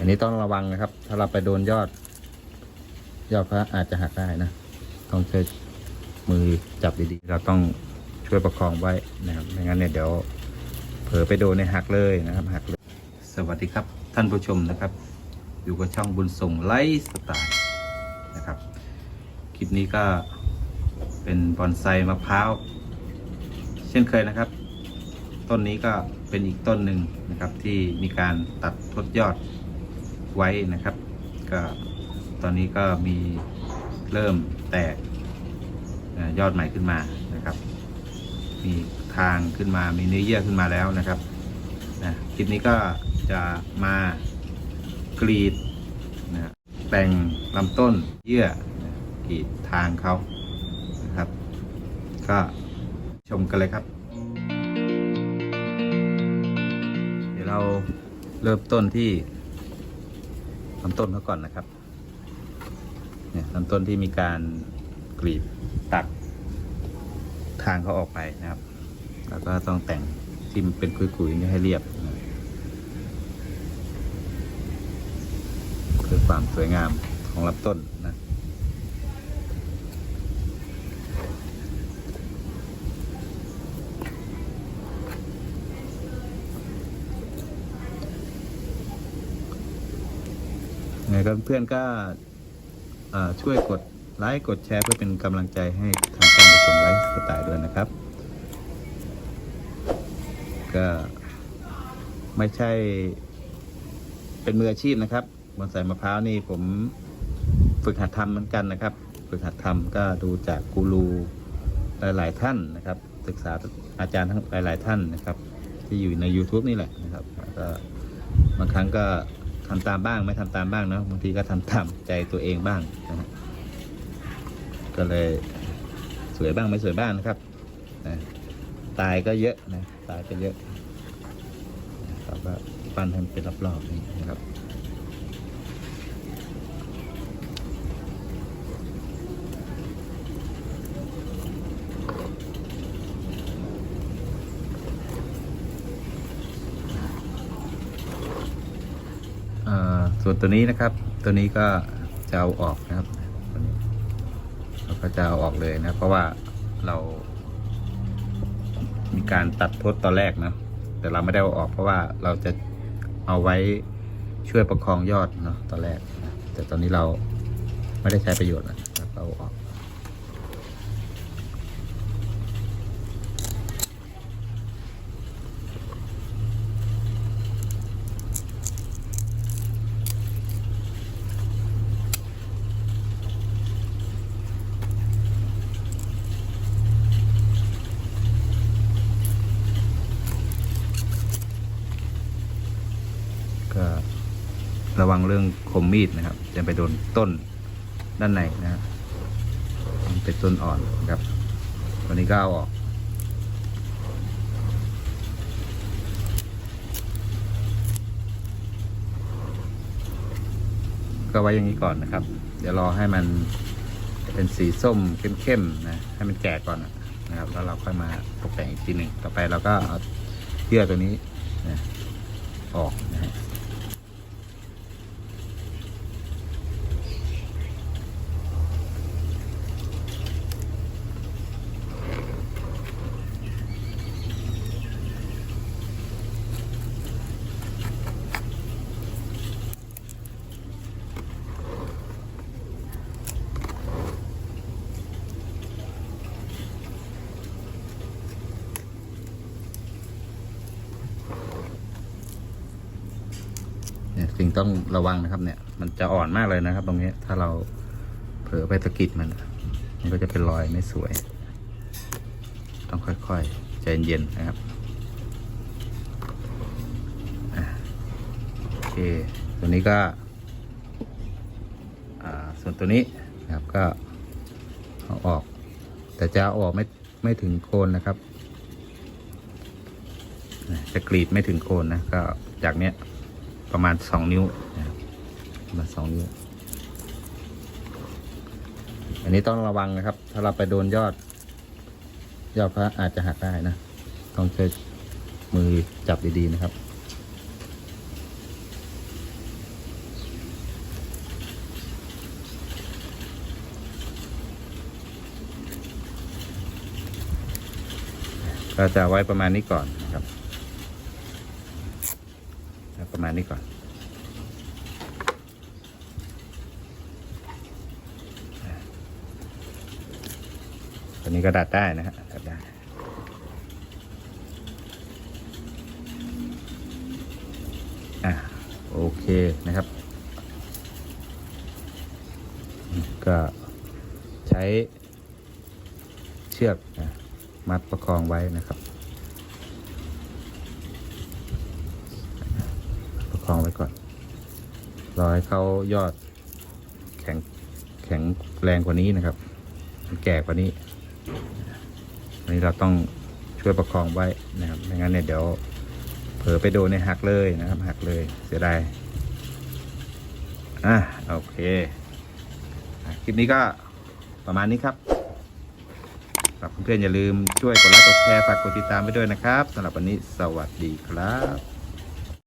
อันนี้ต้องระวังนะครับ ถ้าเราไปโดนยอด ยอดพระอาจจะหักได้นะ ต้องใช้มือจับดีๆ เราต้องช่วยประคองไว้นะครับ ไม่งั้นเนี่ยเดี๋ยวเผลอไปโดนในหักเลยนะครับหักเลย สวัสดีครับท่านผู้ชมนะครับ อยู่กับช่องบุญส่งไลฟ์สไตล์นะครับ คลิปนี้ก็เป็นบอนไซมะพร้าวเช่นเคยนะครับ ต้นนี้ก็เป็นอีกต้นหนึ่งนะครับที่มีการตัดทดยอด ไว้นะครับ ก็ตอนนี้ก็มีเริ่มแตกยอดใหม่ขึ้นมานะครับ มีทางขึ้นมา มีเนื้อเยื่อขึ้นมาแล้วนะครับนะคลิปนี้ก็จะมากรีดนะแต่งลำต้นเยื่อกรีดทางเขานะครับ ก็ชมกันเลยครับ เดี๋ยวเราเริ่มต้นที่ ลำต้นเขาก่อนนะครับ เนี่ยลำต้นที่มีการกรีดตัดทางเขาออกไปนะครับ แล้วก็ต้องแต่งที่มันเป็นคุยๆนี่ให้เรียบนะเพื่อความสวยงามของลำต้นนะ ยังไงก็เพื่อนก็ช่วยกดไลค์กดแชร์เพื่อเป็นกำลังใจให้ทางช่องผู้ชมไลฟ์สไตล์ด้วยนะครับ ก็ไม่ใช่เป็นมืออาชีพนะครับบอนไซมะพร้าวนี่ผมฝึกหัดทำเหมือนกันนะครับ ฝึกหัดทำก็ดูจากกูรูหลาย ๆ ท่านนะครับ ศึกษาอาจารย์ทั้งหลาย ๆ ท่านนะครับ ที่อยู่ใน YouTube นี่แหละนะครับก็บางครั้งก็ ทำตามบ้างไม่ทำตามบ้างเนาะบางทีก็ทำตามใจตัวเองบ้างนะฮะก็เลยสวยบ้างไม่สวยบ้างนะครับนะตายก็เยอะนะตายก็เยอะเราก็ปั้นให้มันเป็นรอบๆนี่นะครับ ส่วนตัวนี้นะครับ ตัวนี้ก็จะเอาออกนะครับนนเราก็จะเอาออกเลยนะ เพราะว่าเรา มีการตัดทดตอนแรกนะ แต่เราไม่ได้เอาออก เพราะว่าเราจะเอาไว้ช่วยประคองยอดเนาะตอนแรกนะแต่ตอนนี้เราไม่ได้ใช้ประโยชน์นะเราก็เอาออก ระวังเรื่องคมมีดนะครับ จะไปโดนต้นด้านในนะเป็นต้นอ่อนนะครับวันนี้ก็เอาออกก็ไว้อย่างนี้ก่อนนะครับ เดี๋ยวรอให้มันเป็นสีส้มเข้มๆนะ ให้มันแก่ก่อนนะครับ แล้วเราค่อยมาตกแต่งอีกทีหนึ่ง ต่อไปเราก็เอาเยื่อตัวนี้นะออกนะฮะ สิ่งต้องระวังนะครับ เนี่ย มันจะอ่อนมากเลยนะครับ ตรงนี้ถ้าเราเผลอไปตะกิดมันมันก็จะเป็นรอยไม่สวย ต้องค่อยๆใจเย็นๆนะครับโอเคตัวนี้ก็ส่วนตัวนี้นะครับก็เอาออก แต่จะเอาออกไม่ไม่ถึงโคนนะครับจะกรีดไม่ถึงโคนนะก็จากเนี้ย ประมาณสองนิ้วนะครับสองนิ้ว อันนี้ต้องระวังนะครับ ถ้าเราไปโดนยอด ยอดพระอาจจะหักได้นะ ต้องใช้มือจับดีๆนะครับก็จะไว้ประมาณนี้ก่อนนะครับ ณนี้ก่อนตัวนี้ก็ดัดได้นะฮะดัดได้อะโอเคนะครับ ก็ใช้เชือกมัดประคองไว้นะครับ ประค องไว้ก่อน รอให้เขายอด แข็งแข็งแรงกว่านี้นะครับ แก่กว่านี้ อันนี้เราต้องช่วยประคองไว้นะครับ ไม่งั้นเนี่ยเดี๋ยว เผลอไปโดนในหักเลยนะครับ หักเลยเสียดาย อะโอเคคลิปนี้ก็ประมาณนี้ครับสำหรับเพื่อนๆอย่าลืมช่วยกดไลค์กดแชร์ฝากกดติดตามไปด้วยนะครับสำหรับวันนี้สวัสดีครับ